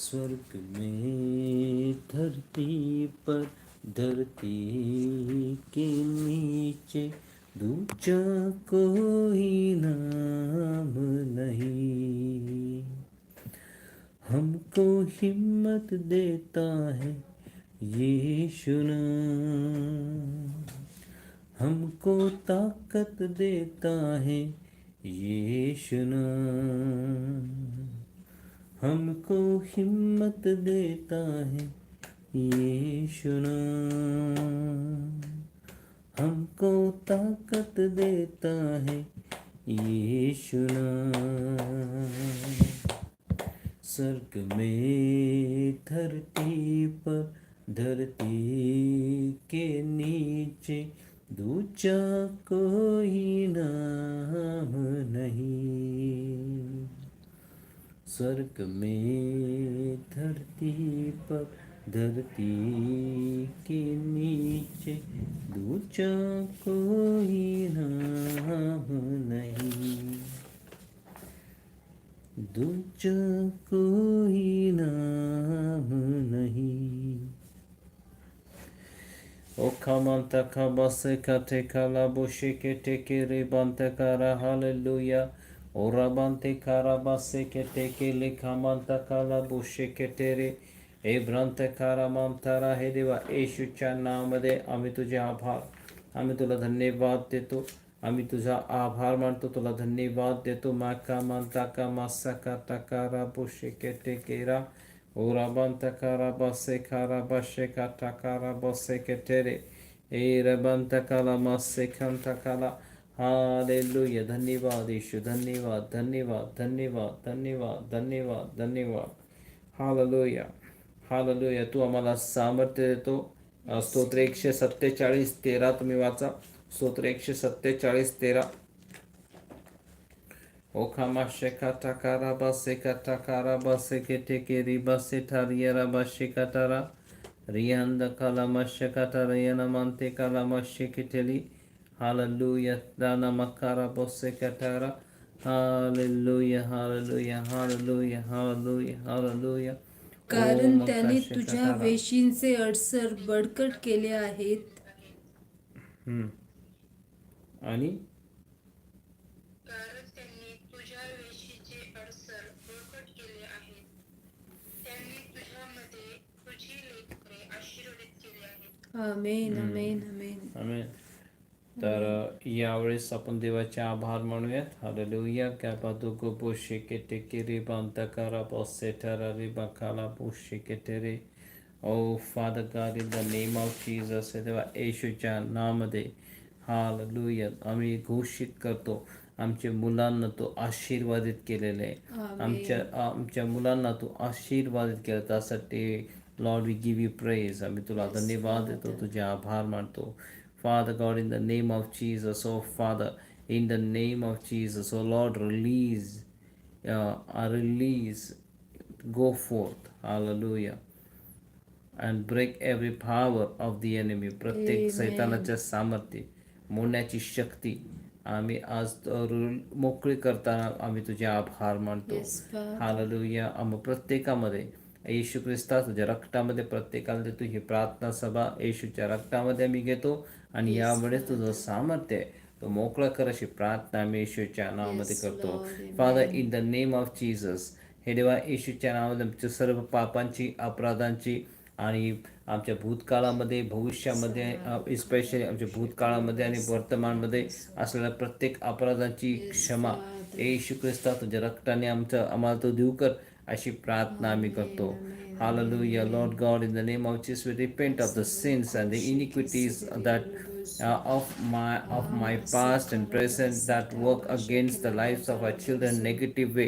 स्वर्ग में धरती पर धरती के नीचे दूजा कोई नाम नहीं हमको हिम्मत देता है ये सुना हमको ताकत देता है ये सुना हमको हिम्मत देता है ये सुना हमको ताकत देता है ये सुना स्वर्ग में धरती पर धरती के नीचे दूजा कोई नाम नहीं स्वर्ग में धरती पर धरती के नीचे दूचा कोई राह नहीं। दूचा कोई राह नहीं। ओ खामता खा बस कथे खाला बोशे के टेके रे बंत कर हाल लुया Orabante karabase kete kele kamanta kalaboshe ketere. एभ्रांत कारामांतारा हे देवा येशूच्या नावामध्ये आम्ही तुझे आभार आम्ही तुला धन्यवाद देतो आम्ही तुझा आभार मानतो तुला धन्यवाद देतो माका मानता का मासा का टकारा बोशे केटे केरा ओराबांता कारा बसे कारा बशे का टकारा बसे केटेरे ए रबंत काला मासे खंता काला हालेलुया धन्यवाद यीशु धन्यवाद धन्यवाद धन्यवाद धन्यवाद धन्यवाद धन्यवाद. Hallelujah hallelujah. तू आम्हाला सामर्थ्य देतो. स्तोत्र एकशे सत्तेचाळीस तेरा तुम्ही वाचा. स्तोत्र एकशे सत्तेचाळीस तेरा. ओखामा शेखा टाकारा बसे का टाकारा बसे के टेके बसे ठारियरा बसे काटारा रियांद कालामा शेकाटा यना मानते कालामा शेकिटेली ठेली दाना मकारा बसे काटारा hallelujah hallelujah hallelujah hallelujah hallelujah कारण त्याने तुझ्या. वेशींचे अडसर बडकट केले आहेत. हम्म. आणि? कारण त्यांनी तुझ्या वेशीचे तर यावेळेस आपण देवाचे आभार मानूयात. हालेलुया कॅपादो गोबो शेकेटे केरे बांतकारा बॉसे ठरा रे बकाला शेकेटे रे O Father God in the name of Jesus तेव्हा येशूच्या नामध्ये हालेलुया आम्ही घोषित करतो आमच्या मुलांना तो आशीर्वादित केलेले आहे आमच्या आमच्या मुलांना तू आशीर्वादित केलं त्यासाठी Lord we give you praise आम्ही तुला धन्यवाद देतो तुझे आभार मानतो Father God, in the name of Jesus, oh Father, in the name of Jesus, oh Lord, release, uh, uh, release, go forth, hallelujah, and break every power of the enemy. प्रत्येक सैतानाच्या सामर्थ्य मोडण्याची शक्ती आम्ही आज तर मोकळी करताना आम्ही तुझे आभार मानतो Yes, Father. हालेलुया आम्ही प्रत्येकामध्ये येशू ख्रिस्ता तुझ्या रक्तामध्ये प्रत्येकाला देतो ही प्रार्थना सभा येशूच्या रक्तामध्ये आम्ही घेतो. आणि यावेळेस तुझं सामर्थ्य आहे तो मोकळा कर अशी प्रार्थना आम्ही येशूच्या नावामध्ये करतो. Father in the name of Jesus हे देवा येशूच्या नावामध्ये आमच्या सर्व पापांची अपराधांची आणि आमच्या भूतकाळामध्ये भविष्यामध्ये स्पेशली आमच्या भूतकाळामध्ये आणि वर्तमानमध्ये असलेल्या प्रत्येक अपराधांची क्षमा येशू ख्रिस्ता तुझ्या रक्ताने आमचं आम्हाला तो देऊ कर. अशी प्रार्थना आम्ही करतो. Hallelujah Lord God in the name of Jesus we repent of the sins and the iniquities that of my of my past and present that work against the life of our children negative way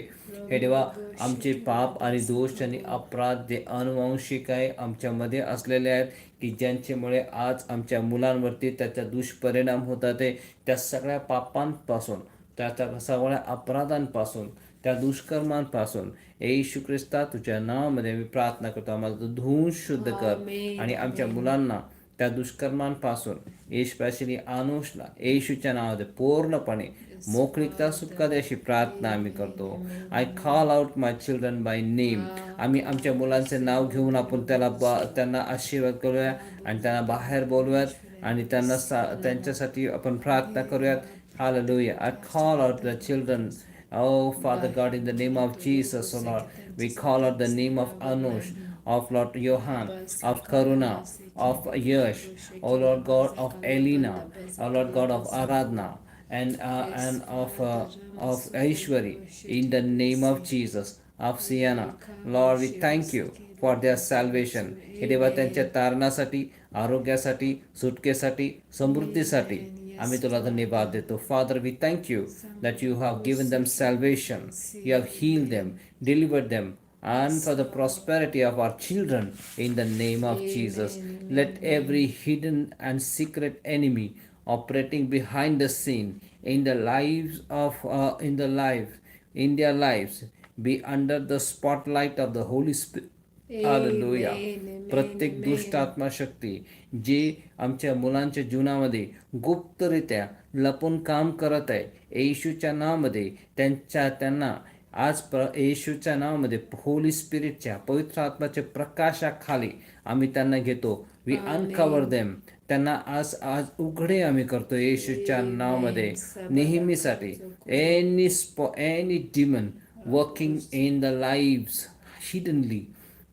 हे देवा आमचे पाप आणि दोष आणि अपराध जे अनुवांशिक आहे आमच्यामध्ये असलेले आहेत की ज्यांच्यामुळे आज आमच्या मुलांवरती त्याचा दुष्परिणाम होत आहे त्या सगळ्या पापांपासून त्याच्या सगळ्या अपराधांपासून त्या दुष्कर्मांपासून येशू ख्रिस्ता तुझ्या नावामध्ये मी प्रार्थना करतो. आम्हाला तू धुवून शुद्ध कर. आणि आमच्या मुलांना त्या दुष्कर्मांपासून येशपाशिनी अनुषला येशूच्या नावामध्ये पूर्णपणे मोकळीकता सुटका द्यायची प्रार्थना आम्ही करतो. I call out my children by name आम्ही आमच्या मुलांचे नाव घेऊन आपण त्याला बा त्यांना आशीर्वाद करूया आणि त्यांना बाहेर बोलूयात आणि त्यांना सा त्यांच्यासाठी आपण प्रार्थना करूयात. Hallelujah. I call out the children. Oh, Father God, in the name of Jesus, oh Lord, we call out the name of Anush, of Lord Johan, of Karuna, of Yash, oh Lord God, of Elena, oh Lord God, of Aradhna, and uh, and of uh, of Aishwari, in the name of Jesus, of Sienna. Lord, we thank you for their salvation. हे देवा त्यांच्या तारणासाठी आरोग्यासाठी सुटकेसाठी समृद्धीसाठी Amitabhadani Badeto. Father, we thank you that you have given them salvation, you have healed them, delivered them, and for the prosperity of our children in the name of Jesus. Let every hidden and secret enemy operating behind the scene in the lives of uh, in the life in their lives be under the spotlight of the Holy Spirit Hallelujah. प्रत्येक दुष्ट आत्माशक्ती जे आमच्या मुलांच्या जीवनामध्ये गुप्तरित्या लपून काम करत आहे येशूच्या नावामध्ये त्यांच्या त्यांना आज प्र येशूच्या नावामध्ये होली स्पिरिटच्या पवित्र आत्माच्या प्रकाशाखाली आम्ही त्यांना घेतो. वी अनकवर देम त्यांना आज आज उघडे आम्ही करतो येशूच्या नावामध्ये. नेहमीसाठी. Any स्पॉ any demon working in the lives hiddenly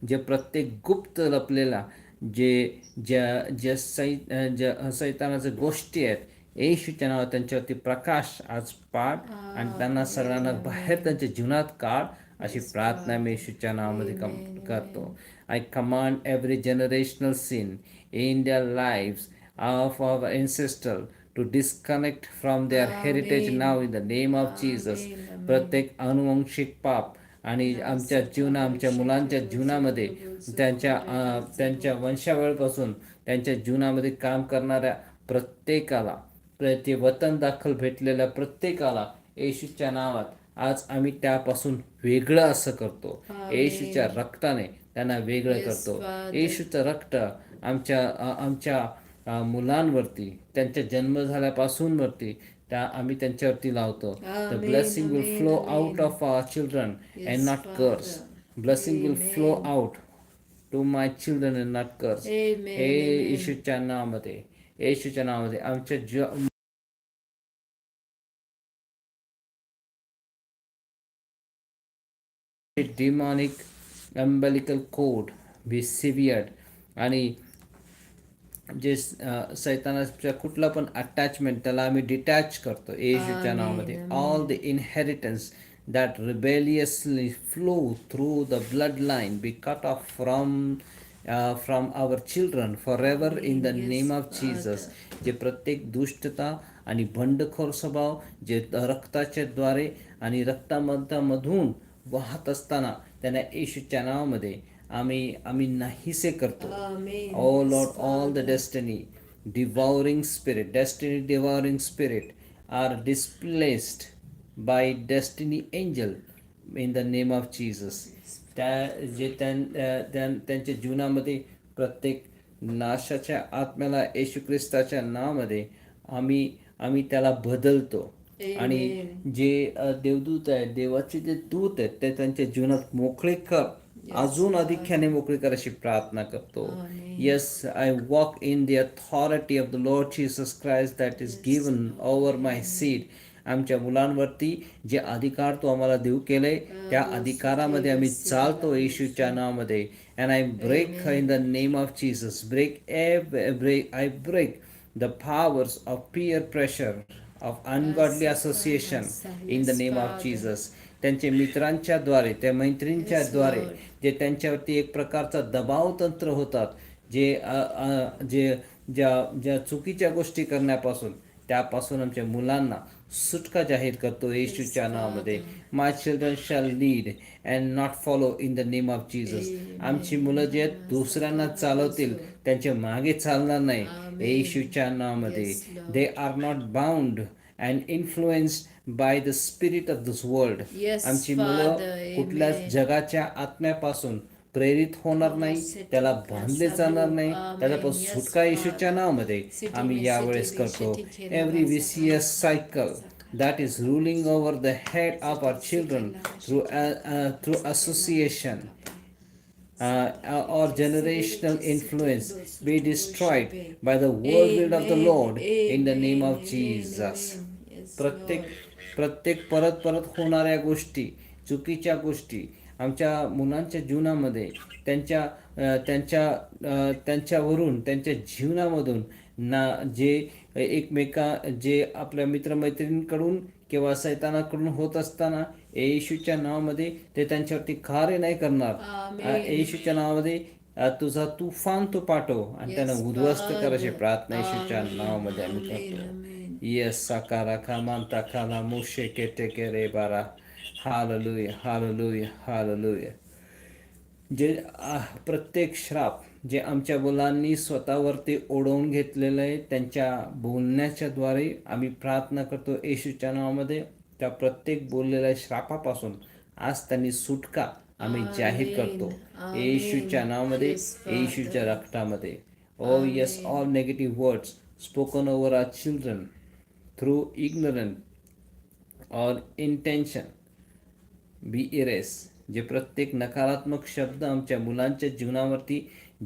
जे प्रत्येक गुप्त लपलेला जे ज्या ज्या सै ज्या सैतानाच्या गोष्टी आहेत येशूच्या नावात त्यांच्यावरती प्रकाश आज पाड आणि त्यांना सर्वांना बाहेर त्यांच्या जीवनात काढ अशी प्रार्थना मी येशूच्या नावामध्ये कम करतो. I command every generational sin in their lives of our ancestral to disconnect from their heritage now in the name of Jesus. प्रत्येक अनुवंशिक पाप आणि आमच्या जीवना आमच्या मुलांच्या जीवनामध्ये त्यांच्या त्यांच्या वंशावळपासून त्यांच्या जीवनामध्ये काम करणाऱ्या प्रत्येकाला प्रति वतन दाखल भेटलेल्या प्रत्येकाला येशूच्या नावात आज आम्ही त्यापासून वेगळं असं करतो. येशूच्या रक्ताने त्यांना वेगळं करतो. येशूचं रक्त आमच्या आमच्या मुलांवरती त्यांच्या जन्म झाल्यापासून वरती त्या आम्ही त्यांच्यावरती लावतो. The blessing will flow out of our children and not curse blessing will flow out to my children and not curse हे येशूच्या नावामध्ये येशूच्या नावामध्ये आमच्या ज demonic umbilical cord be severed आणि जे सैतानाच्या कुठला पण अटॅचमेंट त्याला आम्ही डिटॅच करतो येशूच्या नावामध्ये. All the inheritance that rebelliously flow through the blood line be cut off from from our children for ever in the name of Jesus जे प्रत्येक दुष्टता आणि बंडखोर स्वभाव जे रक्ताच्या द्वारे आणि रक्तामधून वाहत असताना त्यांना येशूच्या नावामध्ये आम्ही आम्ही नाहीसे करतो. O Lord all the destiny devouring spirit destiny devouring spirit are displaced by destiny angel in the name of Jesus. त्या जे त्यां अ, त्यां- त्यांच्या जीवनामध्ये प्रत्येक नाशाच्या आत्म्याला येशू ख्रिस्ताच्या नावामध्ये आम्ही आम्ही त्याला बदलतो. आणि जे देवदूत आहेत देवाचे जे दूत आहेत ते त्यांच्या जीवनात मोकळे कर अजून अधिक्याने मोकळी करायची प्रार्थना करतो. Yes I walk in the authority of the Lord Jesus Christ that is given over my seed आमच्या मुलांवरती जे अधिकार तो आम्हाला देऊ केले त्या अधिकारामध्ये आम्ही चालतो येशूच्या नावामध्ये. And I break in the name of Jesus break break I break the powers of peer pressure of ungodly association in the name of Jesus त्यांचे मित्रांच्या द्वारे त्या मैत्रींच्या द्वारे जे त्यांच्यावरती एक प्रकारचा दबाव तंत्र होतात जे जे ज्या ज्या चुकीच्या गोष्टी करण्यापासून त्यापासून आमच्या मुलांना सुटका जाहीर करतो येशूच्या नावामध्ये. My children shall lead and not follow in the name of Jesus आमची मुलं जे दुसऱ्यांना चालवतील त्यांच्या मागे चालणार नाही. येशूच्या नावामध्ये. They are not bound And influenced by the spirit of this world Yes, आमची Father. मुलं कुठल्याच जगाच्या आत्म्यापासून प्रेरित होणार नाही त्याला बांधले जाणार नाही त्याच्यापासून सुटका येशूच्या नावामध्ये आम्ही यावेळेस करतो every vicious cycle that is ruling over the head of our children through uh, uh, through association uh, or generational influence be destroyed by the word will of the Lord in the name of Jesus. प्रत्येक प्रत्येक परत परत होणाऱ्या गोष्टी चुकीच्या गोष्टी आमच्या मुलांच्या जीवनामध्ये त्यांच्या त्यांच्या त्यांच्यावरून त्यांच्या जीवनामधून ना जे एकमेका जे आपल्या मित्रमैत्रिणींकडून किंवा सैतानाकडून होत असताना येशूच्या नावामध्ये ते त्यांच्यावरती कार्य नाही करणार. येशूच्या नावामध्ये तुझा तुफान तो पाठव आणि त्यांना उद्ध्वस्त करायची प्रार्थना येशूच्या नावामध्ये आम्ही करतो. येस साकारा कामांता काला मुशे केटे केरे बारा हाललुय हाललुय हाललुय जे प्रत्येक श्राप जे आमच्या मुलांनी स्वतःवरती ओढवून घेतलेलं आहे त्यांच्या बोलण्याच्या द्वारे आम्ही प्रार्थना करतो येशूच्या नावामध्ये. त्या प्रत्येक बोललेल्या श्रापापासून आज त्यांनी सुटका आम्ही जाहीर करतो. येशूच्या नावामध्ये येशूच्या रक्तामध्ये. O yes all negative words spoken over our children through ignorance or intention be erase जे प्रत्येक नकारात्मक शब्द आमच्या मुलांच्या जीवनावरती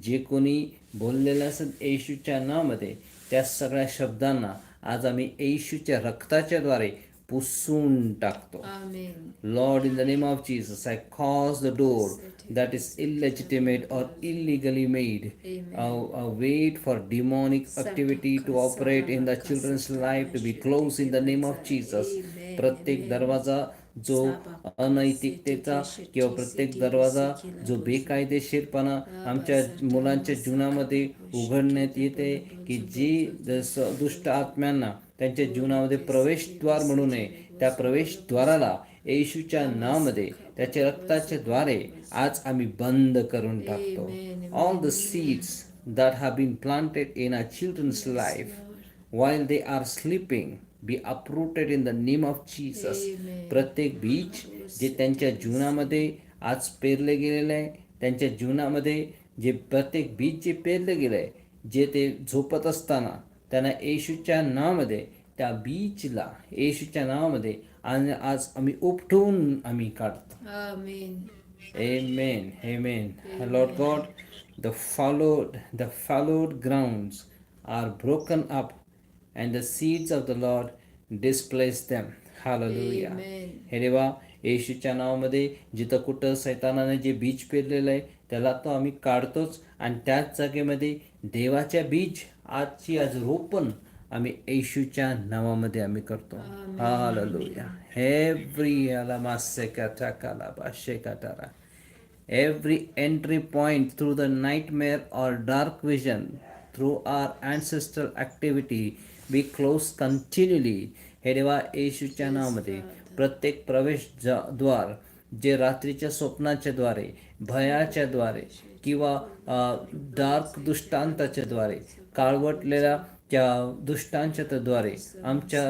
जे कोणी बोललेलं असत येशूच्या नावामध्ये त्या सगळ्या शब्दांना आज आम्ही येशूच्या रक्ताच्याद्वारे पुसून टाकतो Lord, in the name of Jesus, I cause the door that is illegitimate or illegally made a, wait for demonic activity to operate in the children's life to be closed in the name of Jesus. प्रत्येक दरवाजा जो अनैतिकतेचा किंवा प्रत्येक दरवाजा जो बेकायदेशीरपणा आमच्या मुलांच्या जीवनामध्ये उघडण्यात येते की जी दुष्ट आत्म्यांना त्यांच्या जीवनामध्ये प्रवेशद्वार म्हणू नये. त्या प्रवेशद्वाराला येशूच्या नावामध्ये त्याच्या रक्ताच्या द्वारे आज आम्ही बंद करून टाकतो. All the seeds that have been planted in our children's life while they are sleeping be uprooted in the name of Jesus. प्रत्येक बीज जे त्यांच्या जीवनामध्ये आज पेरले गेलेलं आहे त्यांच्या जीवनामध्ये जे प्रत्येक बीज जे पेरलं गेलं आहे जे ते झोपत असताना त्यांना येशूच्या नावामध्ये त्या बीजला येशूच्या नावामध्ये आणि आज आम्ही उपटून आम्ही काढतो आमेन Amen. Amen. Lord God, the followed the followed grounds are broken up, and the seeds of the Lord displace them. Hallelujah. हे देवा येशूच्या नावामध्ये जिथं कुठं सैतानाने जे बीज पेरलेलं आहे त्याला तो आम्ही काढतोच आणि त्याच जागेमध्ये देवाच्या बीज आजची आज रोपण आम्ही येशूच्या नावामध्ये आम्ही करतो. हालेलुया. एव्हरी अला मासे काटा काला बाशे काटारा every entry point through the nightmare or dark vision through our ancestral activity we close continually. हे देवा येशूच्या नावामध्ये प्रत्येक प्रवेश ज- द्वार जे रात्रीच्या स्वप्नाच्या द्वारे भयाच्या द्वारे किंवा डार्क दुष्टांताच्या द्वारे काळवटलेल्या त्या दुष्टांच्या द्वारे आमच्या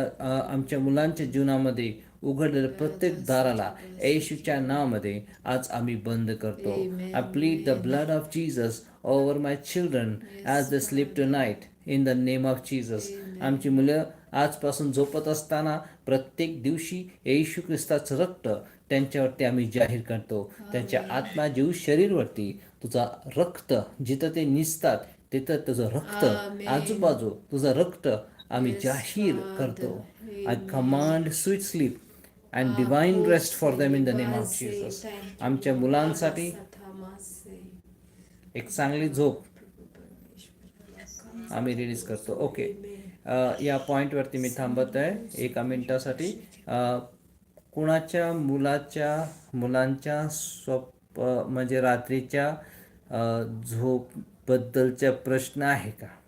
आमच्या मुलांच्या जीवनामध्ये उघडलेल्या प्रत्येक दाराला येशूच्या नावामध्ये आज आम्ही बंद करतो. I plead the blood of Jesus over my children as the sleep tonight in the name of Jesus आमची मुलं आजपासून झोपत असताना प्रत्येक दिवशी येशू ख्रिस्ताचं रक्त त्यांच्यावरती आम्ही जाहीर करतो. त्यांच्या आत्मा जीव शरीरवरती तुझा रक्त जिथं ते निसतात तिथं तुझं रक्त आजूबाजू तुझं रक्त आम्ही जाहीर करतो. I command sweet sleep and divine rest for them in the name of Jesus आमच्या मुलांसाठी एक चांगली झोप आम्ही रिलीज करतो. ओके या पॉईंटवरती मी थांबत आहे. एका मिनिटासाठी. कुणाच्या मुलाच्या मुलांच्या स्वप म्हणजे रात्रीच्या अ, बद्दलचा प्रश्न आहे का?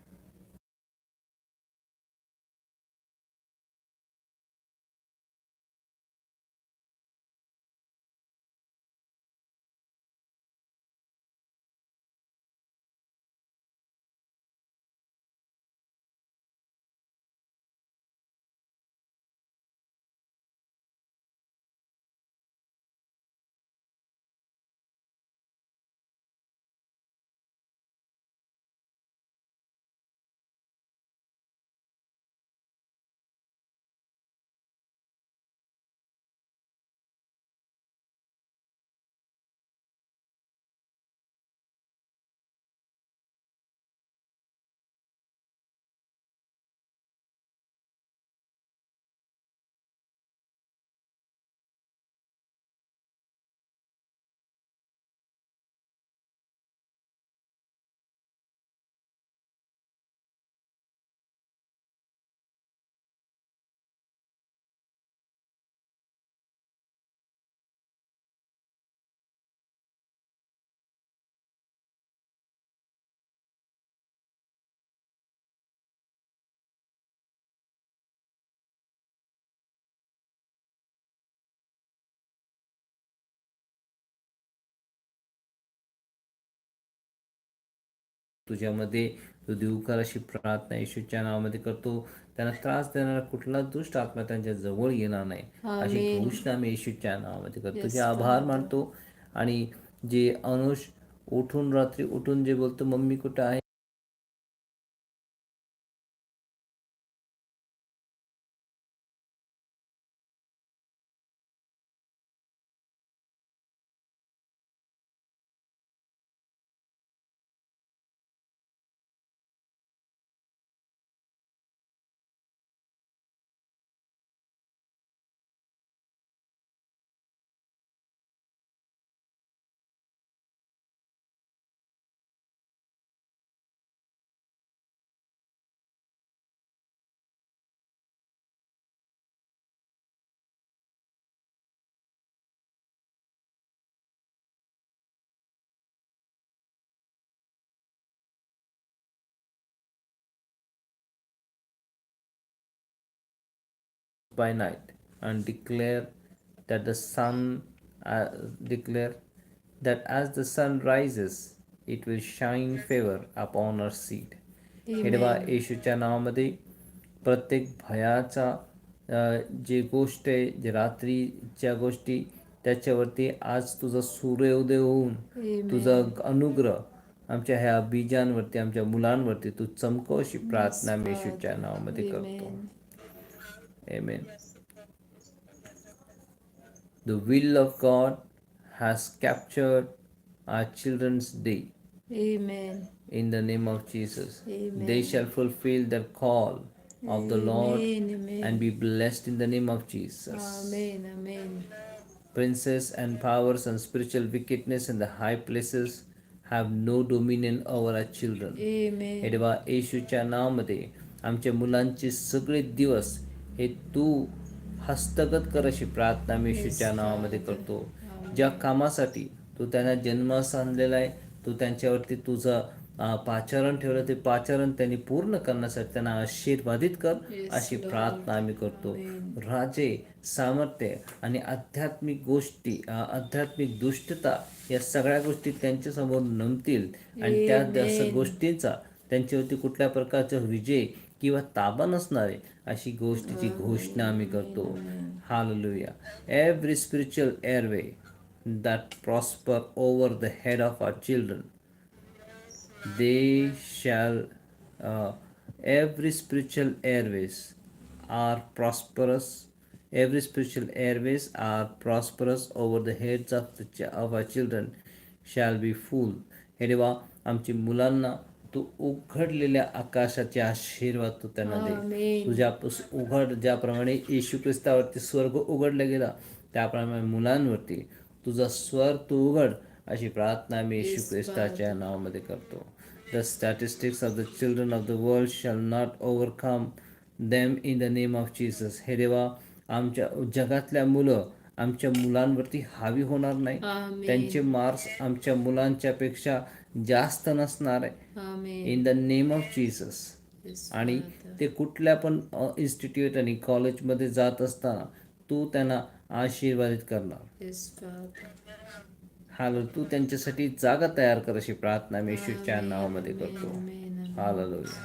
तुझ्यामध्ये तू देऊ कर अशी प्रार्थना येशूच्या नावामध्ये करतो. त्यांना त्रास देणारा कुठला दुष्ट आत्मा त्यांच्या जवळ येणार नाही. अशी घोषणा मी येशूच्या नावामध्ये करतो. तुझे आभार मानतो आणि जे अनुष उठून रात्री उठून जे बोलतो मम्मी कुठं आहे? By night and declare that the sun uh, declare that as the sun rises it will shine favor upon our seed. हे देवा येशूच्या नावामध्ये प्रत्येक भयाचा जे गोष्ट आहे जे रात्रीच्या गोष्टी त्याच्यावरती आज तुझा सूर्योदय होऊन तुझा अनुग्रह आमच्या ह्या बीजांवरती आमच्या मुलांवरती तू चमकव अशी प्रार्थना मी येशूच्या नावामध्ये करतो Amen. The will of God has captured our children's day Amen. in the name of Jesus. They shall fulfill the call of the Lord Amen. Amen. and be blessed in the name of Jesus. Amen. Amen. Princes and powers and spiritual wickedness in the high places have no dominion over our children. Amen. हे देवा येशूच्या नावामध्ये आमच्या मुलांचे सगळे दिवस हे तू हस्तगत कर अशी प्रार्थना मी येशूच्या नावामध्ये करतो. ज्या कामासाठी तू त्यांना जन्मास आणलेला आहे तू त्यांच्यावरती तुझं पाचारण ठेवलं ते पाचारण त्यांनी पूर्ण करण्यासाठी त्यांना आशीर्वादित कर अशी प्रार्थना आम्ही करतो. राजे सामर्थ्य आणि आध्यात्मिक गोष्टी आध्यात्मिक दुष्टता या सगळ्या गोष्टी त्यांच्यासमोर नमतील. आणि त्या गोष्टींचा त्यांच्यावरती कुठल्या प्रकारचा विजय किंवा ताबा नसणारे अशी गोष्टीची घोषणा आम्ही करतो. Hallelujah every spiritual airway that prosper over the head of our children they shall every spiritual airways are prosperous every spiritual airways are prosperous over the head of the of our children shall be full हे देवा आमची मुलांना तू उघडलेल्या आकाशाचे आशीर्वाद तू त्यांना दे. तुझ्या उघड ज्याप्रमाणे येशू ख्रिस्तावरती स्वर्ग उघडला गेला त्याप्रमाणे मुलांवरती तुझा स्वर तू उघड अशी प्रार्थना मी येशू ख्रिस्ताच्या नावामध्ये करतो. The statistics of the children of the world shall not overcome them in the name of Jesus हे देवा आमच्या जगातल्या मुलं आमच्या मुलांवरती हावी होणार नाही. त्यांचे मार्क्स आमच्या मुलांच्या पेक्षा जास्त नसणार आहे. In the name of Jesus आणि ते कुठल्या पण इन्स्टिट्यूट आणि कॉलेजमध्ये जात असताना तू त्यांना आशीर्वादित करणार. हाल तू त्यांच्यासाठी जागा तयार कर अशी प्रार्थना मी येशूच्या नावामध्ये करतो. हालेलुया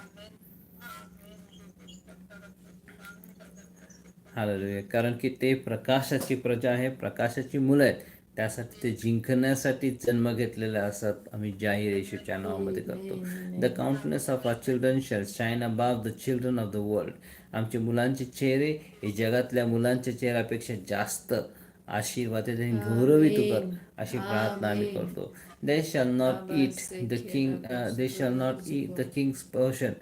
हालेलुया कारण की ते प्रकाशाची प्रजा आहे प्रकाशाची मुलं आहेत. त्यासाठी ते जिंकण्यासाठी जन्म घेतलेले असतात आम्ही जाहीर येशूच्या नावामध्ये करतो. The countenance of our children shall shine above the children of the world आमचे मुलांचे चेहरे हे जगातल्या मुलांच्या चेहऱ्यापेक्षा जास्त आशीर्वाद आणि गौरवित कर अशी प्रार्थना आम्ही करतो. They shall not eat the king they shall not eat the king's portion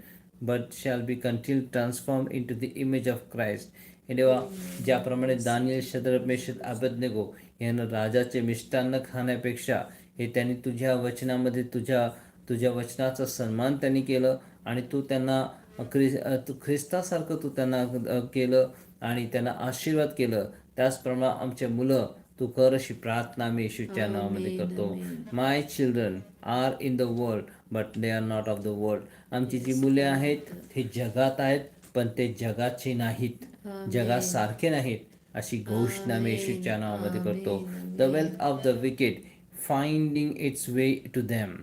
but shall be continue transform into the image of Christ हे देवा ज्याप्रमाणे दानियल शद्र मेशत अबदनेगो यानं राजाचे मिष्टान्न खाण्यापेक्षा हे त्यांनी तुझ्या वचनामध्ये तुझ्या तुझ्या वचनाचा सन्मान त्यांनी केलं आणि तू त्यांना ख्रि ख्रिस्तासारखं तू त्यांना केलं आणि त्यांना आशीर्वाद केलं. त्याचप्रमाणे आमचे मुलं तू कर अशी प्रार्थना मी येशूच्या नावामध्ये करतो. My children are in the world but they are not of the world आमची जी मुले आहेत ते जगात आहेत पण ते जगाचे नाहीत. जगासारखे नाहीत. अशी घोषणा मी येशूच्या नावामध्ये करतो. The wealth of the wicked finding its way to them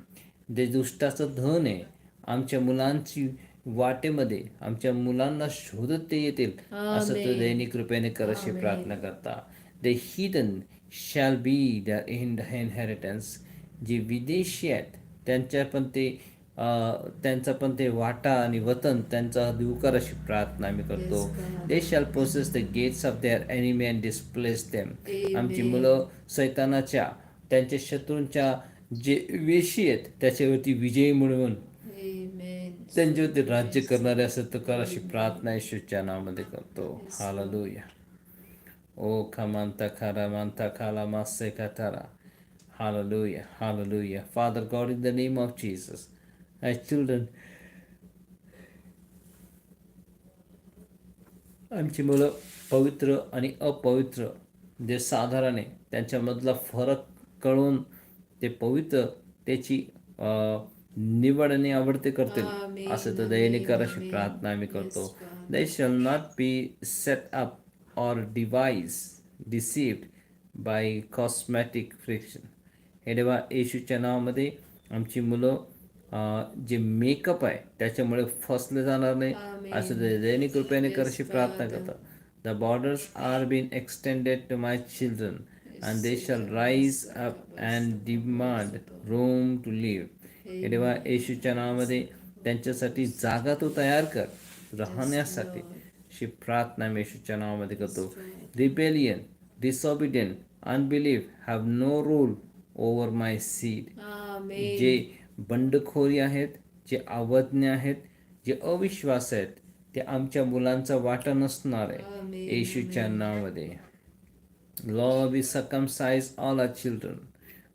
जे दुष्टाचं धन आहे आमच्या मुलांची वाटेमध्ये आमच्या मुलांना शोधत ते येतील असं तो दैनिक कृपेने कर अशी प्रार्थना करता. The hidden shall be the in inheritance जे विदेशी आहेत त्यांच्या पण ते त्यांचा पण ते वाटा आणि वतन त्यांचा देवकर अशी प्रार्थना आम्ही करतो. They shall possess the gates of their enemy and displace them आमची मुलं सैतानाच्या त्यांच्या शत्रूंच्या जे वेशी आहेत त्याच्यावरती विजय मिळवून. त्यांच्यावरती राज्य करणारे असं तर कर अशी प्रार्थना येशूच्या नावामध्ये करतो. हालालुया ओ खमांता खारा मांता खाला मासे खातारा. Hallelujah, hallelujah. Father God, in the name of Jesus, as children, आमची मुलं पवित्र आणि अपवित्र जे साधारण आहे त्यांच्यामधला फरक कळून ते पवित्र त्याची निवड आणि आवडते करतील. असं तर दैनिक अशी प्रार्थना आम्ही करतो. They shall not be set up or device deceived by cosmetic friction हे देवा येशूच्या नावामध्ये आमची मुलं जे मेकअप आहे त्याच्यामुळे फसले जाणार नाही. असं दैनिक कृपयाने करशी प्रार्थना करतात. The borders are been extended to my children and they shall rise up and demand room to live हे देवा येशूच्या नावामध्ये त्यांच्यासाठी जागा तो तयार कर राहण्यासाठी. अशी प्रार्थना मी येशूच्या नावामध्ये करतो. Rebellion disobedient unbelief have no rule over my seed. जे बंडखोरी आहेत जे अवज्ञ आहेत जे अविश्वास आहेत ते आमच्या मुलांचा वाटा नसणार आहे येशूच्या नावामध्ये Lord, we circumcise all our children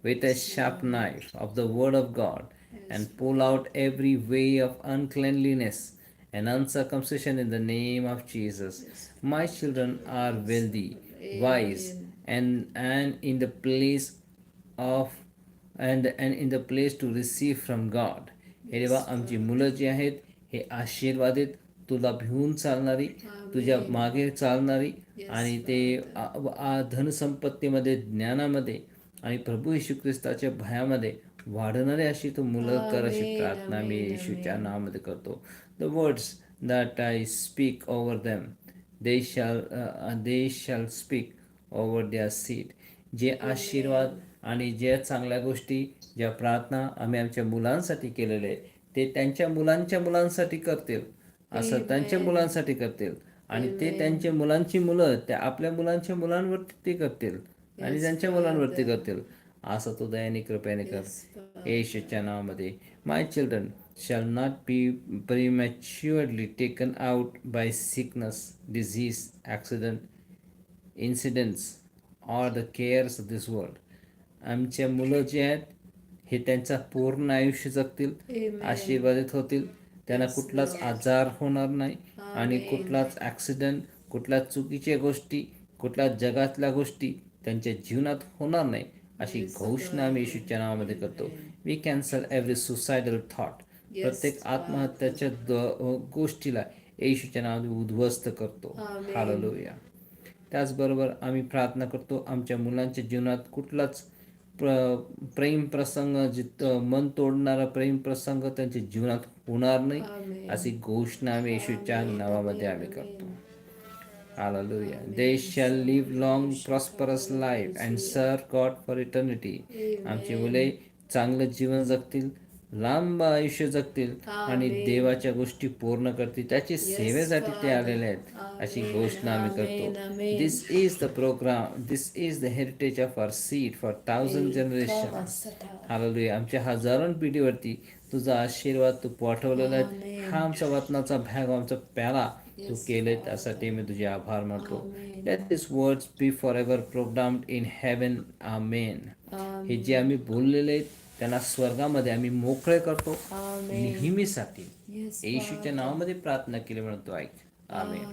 with a sharp knife of the word of God and pull out every way of uncleanliness and uncircumcision in the name of Jesus. My children are wealthy, wise, and and in the place of and and in the place to receive from God. हे देवा आमची मुलं जी आहेत हे आशीर्वादित तुला भिवून चालणारी तुझ्या मागे चालणारी आणि ते धनसंपत्तीमध्ये ज्ञानामध्ये आणि प्रभू येशू ख्रिस्ताच्या भयामध्ये वाढणारे अशी तू मुलं कर अशी प्रार्थना मी येशूच्या नावामध्ये करतो. The words that I speak over them they shall they shall speak over their seed जे आशीर्वाद आणि ज्या चांगल्या गोष्टी ज्या प्रार्थना आम्ही आमच्या मुलांसाठी केलेले आहे, ते त्यांच्या मुलांच्या मुलांसाठी करतील. असं त्यांच्या मुलांसाठी करतील. आणि ते त्यांच्या मुलांची मुलं त्या आपल्या मुलांच्या मुलांवरती ते करतील. आणि त्यांच्या मुलांवरती करतील. असं तो दयाने कृपयाने कर. येशूच्या नावामध्ये. My children shall not be prematurely taken out by sickness, disease, accident, incidents or the cares of this world. आमच्या मुलं जे आहेत हे त्यांचा पूर्ण आयुष्य जगतील आशीर्वादित होतील. त्यांना कुठलाच आजार होणार नाही आणि कुठलाच ॲक्सिडेंट कुठल्या चुकीच्या गोष्टी कुठल्या जगातल्या गोष्टी त्यांच्या जीवनात होणार नाही अशी घोषणा आम्ही येशूच्या नावामध्ये करतो. We cancel every suicidal thought प्रत्येक आत्महत्याच्या द- गोष्टीला येशूच्या नावाने उद्ध्वस्त करतो. हालेलुया त्याचबरोबर आम्ही प्रार्थना करतो आमच्या मुलांच्या जीवनात कुठलाच प्र प्रेम प्रसंग जित मन तोडणारा प्रेम प्रसंग त्यांच्या जीवनात होणार नाही अशी घोषणा आम्ही येशूच्या नावामध्ये आम्ही करतो. Hallelujah. They shall live long, prosperous life and serve God for eternity. आमची मुले चांगलं जीवन जगतील लांब आयुष्य जगतील आणि देवाच्या गोष्टी पूर्ण करतील. त्याची सेवेसाठी ते आलेले आहेत. अशी घोषणा आम्ही करतो. This is the programme this is the heritage of our seed for thousand generation hallelujah आमच्या हजारों पिढीवरती तुझा आशीर्वाद तू पाठवलेला आहे. हा आमचा वतनाचा भाग आमचा प्याला तू केले त्यासाठी मी तुझे आभार मानतो. Let this words be for ever programmed in heaven amen हे जे आम्ही बोललेले आहेत त्यांना स्वर्गामध्ये आम्ही मोकळे करतो. नेहमीसाठी येशूच्या नावामध्ये प्रार्थना केली म्हणतो ऐक. आमेन.